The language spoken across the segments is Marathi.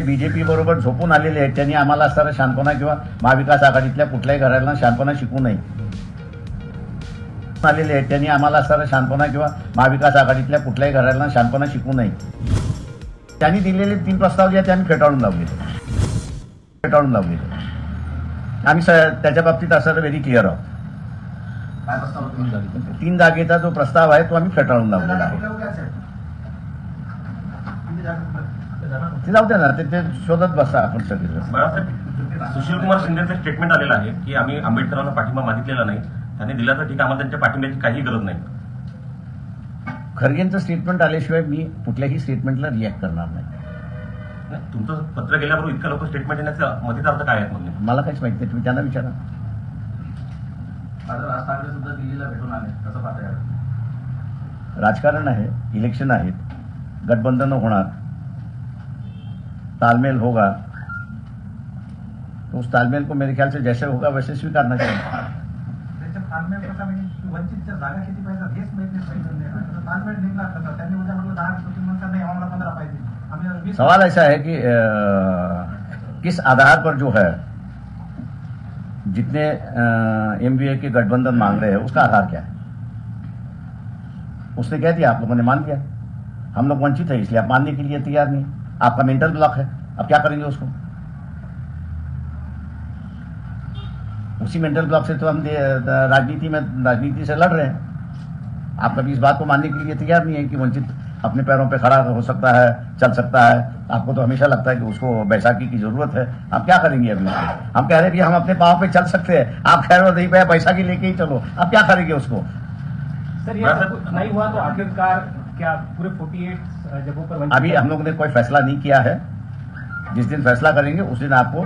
जे बीजेपी बरोबर झोपून आलेले आहेत त्यांनी आम्हाला असणारा शांतपणा किंवा महाविकास आघाडीतल्या कुठल्याही घराला शांतपणा शिकू नये. आलेले आहेत त्यांनी आम्हाला असणारा शांतपणा किंवा महाविकास आघाडीतल्या कुठल्याही घराला शांतपणा शिकू नये. त्यांनी दिलेले तीन प्रस्ताव जे आहेत ते आम्ही फेटाळून लावले. फेटाळून लावले. आम्ही स त्याच्या बाबतीत असं व्हेरी क्लिअर आहोत? तीन जागेचा जो प्रस्ताव आहे तो आम्ही फेटाळून लावलेला आहे. ते जाऊ द्या ना ते ते शोधत बसा आपण सगळे बाळासाहेब सुशीलकुमार शिंदेचं स्टेटमेंट आलेलं आहे की आम्ही आंबेडकरांना पाठिंबा मागितलेला नाही. त्यांनी दिला तर ठीक आम्हाला त्यांच्या पाठिंब्याची काही गरज नाही. खरगेंचं स्टेटमेंट आल्याशिवाय मी कुठल्याही स्टेटमेंटला रिॲक्ट करणार नाही. नाही, तुमचं पत्र गेल्याबरोबर इतकं लोक स्टेटमेंट येण्याचा मधीच अर्थ काय आहे म्हणजे मला काहीच माहिती नाही तुम्ही त्यांना विचारा. आता राज ठाकरे सुद्धा दिल्लीला भेटून आले कसं पाहता राजकारण आहे इलेक्शन आहेत. गठबंधन होणार तालमेल होगा तो उस तालमेल को मेरे ख्याल से जैसे होगा वैसे स्वीकारना चाहिए। त्याच्या तालमेल कसा म्हणजे वंचितच्या जागा किती पाहिजे हेच माहीत नाही पाहिजे आता तालमेल निघला कसा त्यांनी उद्या म्हटलं दहा तुम्ही म्हणता नाही आम्हाला पंधरा पाहिजे आम्ही वीस सवाल ऐसा है कि अ, किस आधार पर जो है जितने एम के गठबंधन मांग रहे हैं उसका आधार क्या है? उसने कह दिया आप लोगों ने मान लिया। हम लोग वंचित है इसलिए आप मानने के लिए तैयार नहीं आपका मेंटल ब्लॉक है अब क्या करेंगे उसको? उसी मेंटल ब्लॉक से तो हम राजनीति में राजनीति से लड़ रहे हैं। आप कभी इस बात को मानने के लिए तैयार नहीं है कि वंचित अपने पैरों पे खड़ा हो सकता है चल सकता है। आपको तो हमेशा लगता है कि उसको बैसाखी की ज़रूरत है। आप क्या करेंगे अभी? हम कह रहे हैं कि हम अपने पाँव पे चल सकते हैं। आप कह रहे हो नहीं पे बैसाखी लेके ही चलो। आप क्या करेंगे उसको? सर ये कुछ नहीं हुआ तो आखिरकार क्या पूरे 48 जगहों पर अभी हम लोग ने कोई फैसला नहीं किया है। जिस दिन फैसला करेंगे उस दिन आपको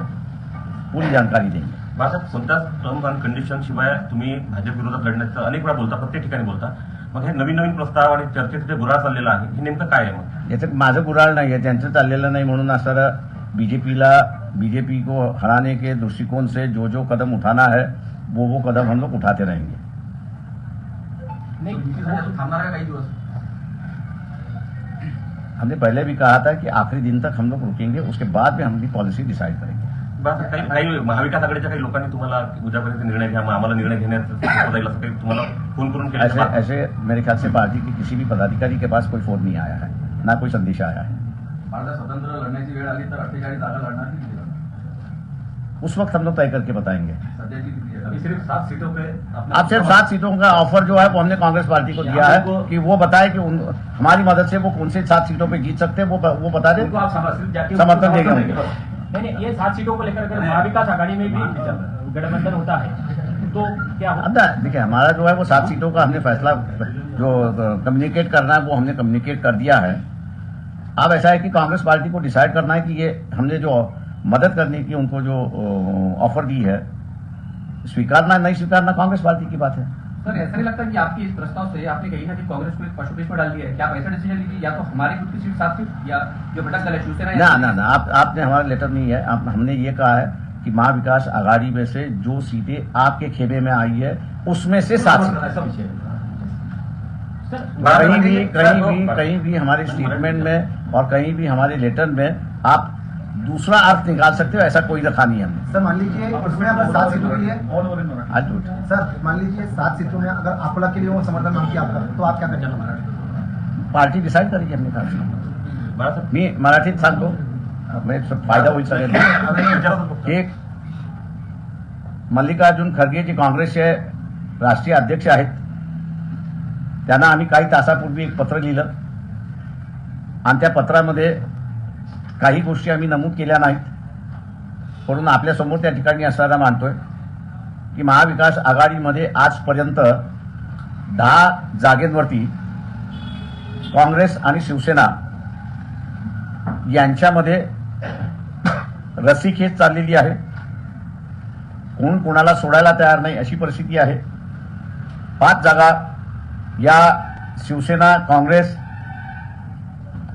पूरी जानकारी देंगे। बाळासाहेब कोणत्याच टर्म्स अँड कंडिशन शिवाय तुम्ही भाजप विरोधात लढण्याचं अनेक वेळा बोलता प्रत्येक ठिकाणी बोलता. मग हे नवीन नवीन प्रस्ताव आणि चर्चेत जे गुराळ चाललेला आहे हे नेमकं काय आहे मग? याच्यात माझं गुराळ नाही आहे त्यांचं चाललेलं नाही म्हणून असं बीजेपीला बीजेपी को हराने के दृष्टिकोण से जो जो कदम उठाना है वो वो कदम हम लोग उठाते रहेंगे। नहीं युतीसाठी वो- थांबणार का काही दिवस हमने पहले भी कहा था कि आखिरी दिन तक हम लोग रुकेंगे उसके बाद में हम अपनी पॉलिसी डिसाइड करेंगे। काही काही महाविकास आघाडीच्या काही लोकांनी तुम्हाला उद्यापर्यंत निर्णय घ्या आम्हाला निर्णय घेण्यात जाईल असं काही तुम्हाला फोन करून केलं ऐसे ऐसे मेरे ख्याल से पार्टी के किसी भी पदाधिकारी के पास कोई फोन नहीं आया है ना कोई संदेश आया है। स्वतंत्र लढण्याची वेळ आली तर अठ्ठेचाळीस जागा लढणार उस वक्त हम लोग तय करके बताएँगे। सध्याची किती आहे अभी सिर्फ़ सात सीटों पे अब सिर्फ़ सात सीटों का ऑफ़र जो है वो हमने कांग्रेस पार्टी को दिया है कि वो बताए कि उन, हमारी मदद से वो कौन से सात सीटों पे जीत सकते हैं वो वो बता दें। आप समर्थन देंगे। नहीं नहीं ये सात सीटों को लेकर अगर महाविकास आघाड़ी में भी गठबंधन होता है तो क्या हो? देखिए हमारा जो है वो सात सीटों का हमने फैसला जो कम्युनिकेट करना है वो हमने कम्युनिकेट कर दिया है। अब ऐसा है कि कांग्रेस पार्टी को डिसाइड करना है कि ये हमने जो मदद करने की उनको जो ऑफ़र दी है स्वीकारना नहीं स्वीकारना कांग्रेस पार्टी की बात है। सर ऐसा नहीं लगता कि आपकी इस प्रस्ताव से आपने कहीं ना कहीं कांग्रेस को एक पशुपेश में डाल दिया है? क्या आप ऐसा डिसीज़न लीजिए या तो हमारी खुद की सीट सीट या जो भटक दल है शिवसेना ना ना ना आप आपने हमारा लेटर नहीं है। आप, हमने ये कहा है कि महाविकास आघाड़ी में से जो सीटें आपके खेमे में आई है उसमें से सात सीटें। कहीं भी कहीं भी कहीं भी हमारे स्टेटमेंट में और कहीं भी हमारे लेटर में आप दूसरा अर्थ निकाल सकते हो ऐसा कोई रखा नहीं है। हमने सर मान लीजिए उसमें अगर सात सीटों के लिए आज झूठ सर मान लीजिए सात सीटों में अगर आपला के लिए वो समर्थन मांगती आपका तो आप क्या करेंगे पार्टी डिसाईड करायची अपने बाळासाहेब मी मराठीत सांगतो म्हणजे फायदा होईल सगळ्यांना एक मल्लिकार्जुन खरगे जे काँग्रेसचे राष्ट्रीय अध्यक्ष आहेत त्यांना आम्ही काही तासापूर्वी एक पत्र लिहिलं. आणि त्या पत्रामध्ये काही गोष्टी आम्ही नमूद केल्या नाहीत. म्हणून आपल्यासमोर त्या ठिकाणी असणारा मानतोय की महाविकास आघाडीमध्ये आजपर्यंत दहा जागेंवरती काँग्रेस आणि शिवसेना यांच्यामध्ये रस्सीखेच चाललेली आहे. कोण कोणाला सोडायला तयार नाही अशी परिस्थिती आहे. पाच जागा या शिवसेना काँग्रेस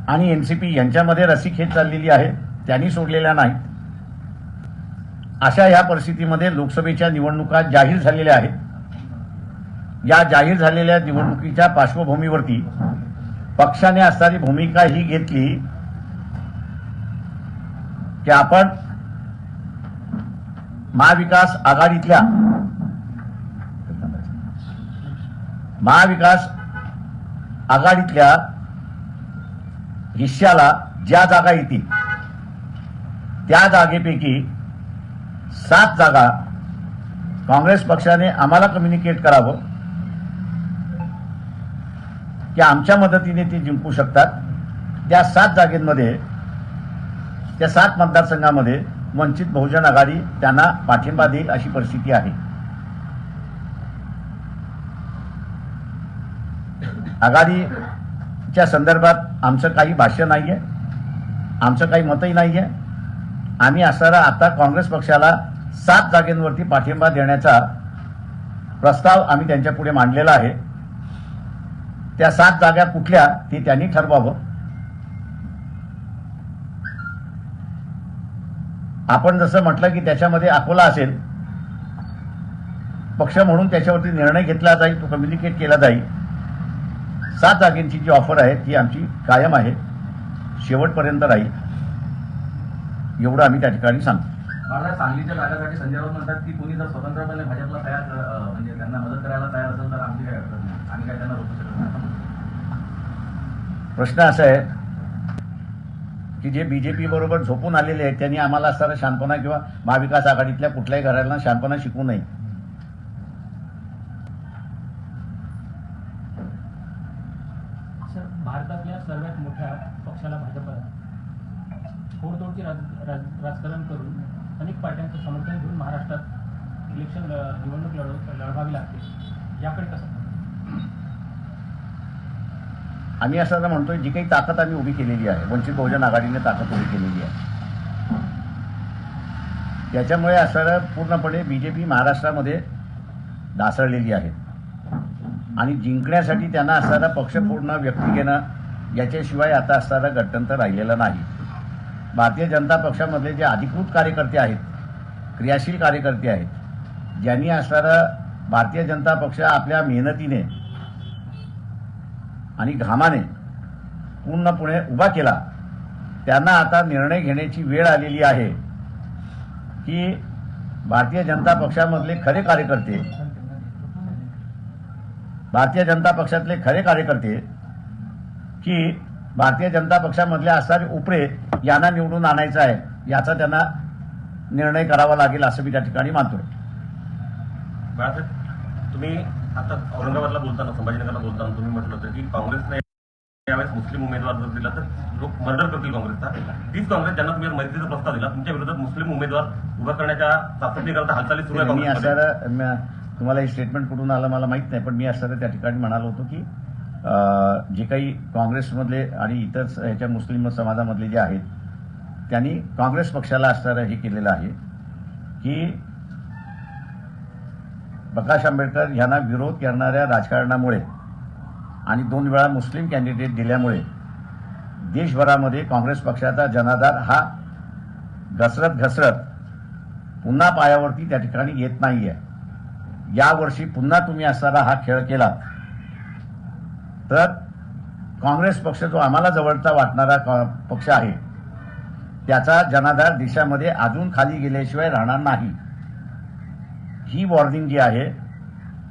आणि एन सी पी यांच्यामध्ये रस्सीखेच चाललेली आहे. त्यांनी सोडलेल्या नाहीत अशा या परिस्थितीमध्ये लोकसभेच्या निवडणुका जाहीर झालेल्या आहेत. या जाहीर झालेल्या निवडणुकीच्या पार्श्वभूमीवरती पक्षाने असणारी भूमिका ही घेतली की आपण महाविकास आघाडीतल्या महाविकास आघाडीतल्या हिश्श्याला ज्या जागा येतील त्या जागेपैकी सात जागा काँग्रेस पक्षाने आम्हाला कम्युनिकेट करावं. की आमच्या मदतीने ते जिंकू शकतात. त्या सात जागेमध्ये त्या सात मतदारसंघामध्ये वंचित बहुजन आघाडी त्यांना पाठिंबा देईल अशी परिस्थिती आहे. आघाडी च्या संदर्भात आमचं काही भाष्य नाही आहे आमचं काही मतही नाही आहे आम्ही असणारा आता काँग्रेस पक्षाला सात जागेंवरती पाठिंबा देण्याचा प्रस्ताव आम्ही त्यांच्यापुढे मांडलेला आहे. त्या सात जागा कुठल्या ते त्यांनी ठरवावं. आपण जसं म्हटलं की त्याच्यामध्ये अकोला असेल पक्ष म्हणून त्याच्यावरती निर्णय घेतला जाईल तो कम्युनिकेट केला जाईल. सात जागेंची जी ऑफर आहे ती आमची कायम आहे. शेवटपर्यंत राहील. एवढं आम्ही त्या ठिकाणी सांगतो. मला सांगलीच्या जागासाठी संजय राऊत म्हणतात की कोणी जर स्वतंत्रपणे भाजपला तयार अं, म्हणजे त्यांना मदत करायला तयार असेल तर आमची काय अडचण नाही. आम्ही काय त्यांना रोखू शकत नाही. प्रश्न असा आहे की जे बीजेपी बरोबर झोपून आलेले आहेत त्यांनी आम्हाला असणारा शांतपणा किंवा महाविकास आघाडीतल्या कुठल्याही घराला शांतपणा शिकू नये सर भारतातल्या सर्वात मोठ्या पक्षाला भाजपला फोडतोडचे राज, राज, राजकारण करून अनेक पार्ट्यांचं समर्थन घेऊन महाराष्ट्रात इलेक्शन निवडणूक लढव लढवावी लागते. याकडे कसं आम्ही असं म्हणतोय जी काही ताकद आम्ही उभी केलेली आहे वंचित बहुजन आघाडीने ताकद उभी केलेली आहे. त्याच्यामुळे असं पूर्णपणे बीजेपी महाराष्ट्रामध्ये ढासळलेली आहे. आणि जिंकण्यासाठी त्यांना असणारा पक्ष पूर्ण व्यक्ती घेणं याच्याशिवाय आता असणारा गटतंत्र राहिलेलं नाही. भारतीय जनता पक्षामधले जे अधिकृत कार्यकर्ते आहेत क्रियाशील कार्यकर्ते आहेत ज्यांनी असणारं भारतीय जनता पक्ष आपल्या मेहनतीने आणि घामाने पूर्णपणे उभा केला त्यांना आता निर्णय घेण्याची वेळ आलेली आहे की भारतीय जनता पक्षामधले खरे कार्यकर्ते भारतीय जनता पक्षातले खरे कार्यकर्ते की भारतीय जनता पक्षामधले असणारे उपरे यांना निवडून आणायचं आहे याचा त्यांना निर्णय करावा लागेल असं मी त्या ठिकाणी बाळासाहेब तुम्ही आता औरंगाबादला बोलताना संभाजीनगरला बोलताना तुम्ही म्हटलं होतं की काँग्रेसने यावेळेस मुस्लिम उमेदवार जर दिला तर लोक मर्डर करतील काँग्रेसचा तीच काँग्रेस ज्यांना तुम्ही मैत्रीचा प्रस्ताव दिला तुमच्या विरोधात मुस्लिम उमेदवार उभा करण्याच्या चाचपणीकरता हालचाली सुरू आहे मी. असं तुम्हाला हे स्टेटमेंट कुठून आलं मला माहीत नाही पण मी असं त्या ठिकाणी म्हणालो होतो की जे काही काँग्रेसमधले आणि इतर ह्याच्या मुस्लिम समाजामधले जे आहेत त्यांनी काँग्रेस पक्षाला असणारं हे केलेलं आहे की प्रकाश आंबेडकर यांना विरोध करणाऱ्या राजकारणामुळे आणि दोन वेळा मुस्लिम कॅन्डिडेट दिल्यामुळे देशभरामध्ये काँग्रेस पक्षाचा जनाधार हा घसरत घसरत पुन्हा पायावरती त्या ठिकाणी येत नाही आहे यावर्षी पुन्हा तुम्ही असणारा हा खेळ केला तर काँग्रेस पक्ष जो आम्हाला जवळचा वाटणारा पक्ष आहे त्याचा जनाधार देशामध्ये अजून खाली गेल्याशिवाय राहणार नाही. ही वॉर्निंग जी आहे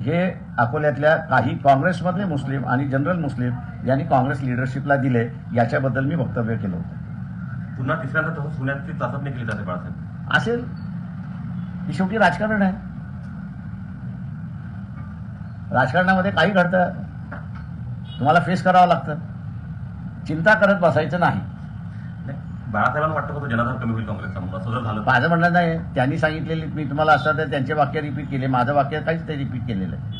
हे अकोल्यातल्या काही काँग्रेसमधले मुस्लिम आणि जनरल मुस्लिम यांनी काँग्रेस लिडरशिपला दिले याच्याबद्दल मी वक्तव्य केलं होतं. पुन्हा तिसऱ्यांदा तसं पुण्याची चाचपणी केली जाते बाळासाहेब. असेल. ही शेवटी राजकारण आहे. राजकारणामध्ये काही घडतं. तुम्हाला फेस करावं लागतं. चिंता करत बसायचं नाही. नाही, बाळासाहेबांना वाटतं का तो जनाधार कमी होईल काँग्रेसचा म्हणून असं जर झालं? माझं म्हणणं नाही. त्यांनी सांगितलेले मी तुम्हाला असं तर त्यांचे वाक्य रिपीट केले. माझं वाक्य काहीच ते रिपीट केलेलं. आहे